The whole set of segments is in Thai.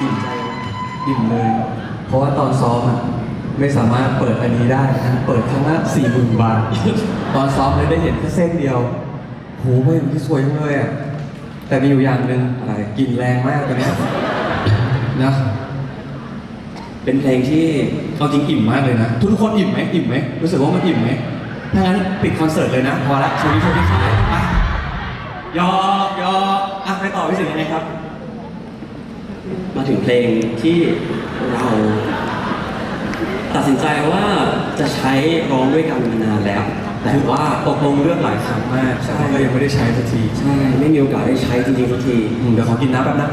อิ่มใจอิ่มเลย เพราะว่าตอนซ้อมอะไม่สามารถเปิดอันนี้ได้นะเปิดครั้งละสี่หมื่นบาท ตอนซ้อมเลยได้เห็นแค่เส้นเดียวโหเว้ยมันที่สวยจังเลยอะแต่มีอยู่อย่างหนึ่งอะไรกลินแรงมากตอนนี้นะเป็นเพลงที่เอาจริงอิ่มมากเลยนะ ทุกคนอิ่มไหมอิ่มไหมรู้สึกว่ามันอิ่มไหมถ้างั้นปิดคอนเสิร์ตเลยนะ พอละช่วงนี้ช่วงที่ขายยอกยอกอะไปต่อพี่สิงห์ยังไงครับ มาถึงเพลงที่เราตัดสินใจว่าจะใช้ร้องด้วยกันมานานแล้ว แต่ว่าตกลงเรื่องหลายครั้งมากแต่ว่าก็ยังไม่ได้ใช้สักทีใช่ไม่มีโอกาสได้ใช้จริงๆสักทีอืมเดี๋ยวขอกินน้ำแป๊บนะ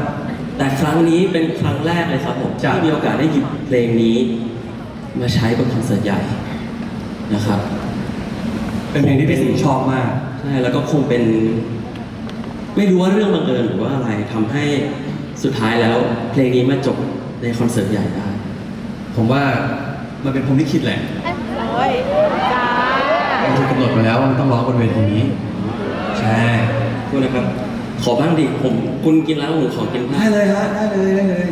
แต่ครั้งนี้เป็นครั้งแรกเลยครับผมจ้ะ ที่มีโอกาสได้หยิบเพลงนี้ มาใช้บนคอนเสิร์ตใหญ่นะครับเป็นเพลงที่พี่สิงห์ชอบมาก ใช่แล้วก็คงเป็น ไม่รู้ว่าเรื่องบังเอิญหรือว่าอะไรทำให้ สุดท้ายแล้วเพลงนี้มาจบในคอนเสิร์ตใหญ่ได้ ผมว่ามันเป็นพรหมลิขิตแหละโอ้ยจ้ามันถูกกำหนดมาแล้วว่ามันต้องร้องบนเวทีนี้ ใช่พูดนะครับ ขอบ้างดิผม คุณกินแล้วผมขอกินบ้างได้เลยฮะได้เลยได้เลย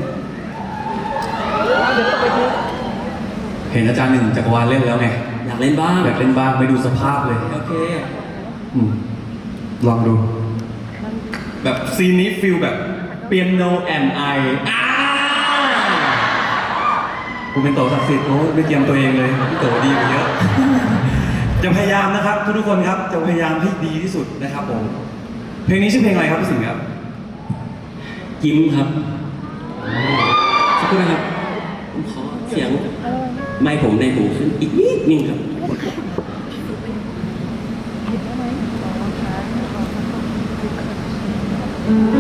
เห็นอาจารย์หนึ่งจักรวาลเล่นแล้วไงอยากเล่นบ้างอยากเล่นบ้างไปดูสภาพเลยโอเคอืมลองดู แบบซีนนี้ฟิลแบบเเปียโนแอมไออ่ากูเป็นโตศักดิ์สิทธิ์โอ้ยไม่เตรียมตัวเองเลยพี่โตดีกว่าเยอะ จะพยายามนะครับ ทุกทุกคนครับ จะพยายามให้ดีที่สุดนะครับผม เพลงนี้ชื่อเพลงอะไรครับพี่สิงห์ครับ ยิ้มครับขอบคุณนะครับผมขอเสียงไม่ผมในหูขึ้นอีกนิดนึงครับ Mm-hmm.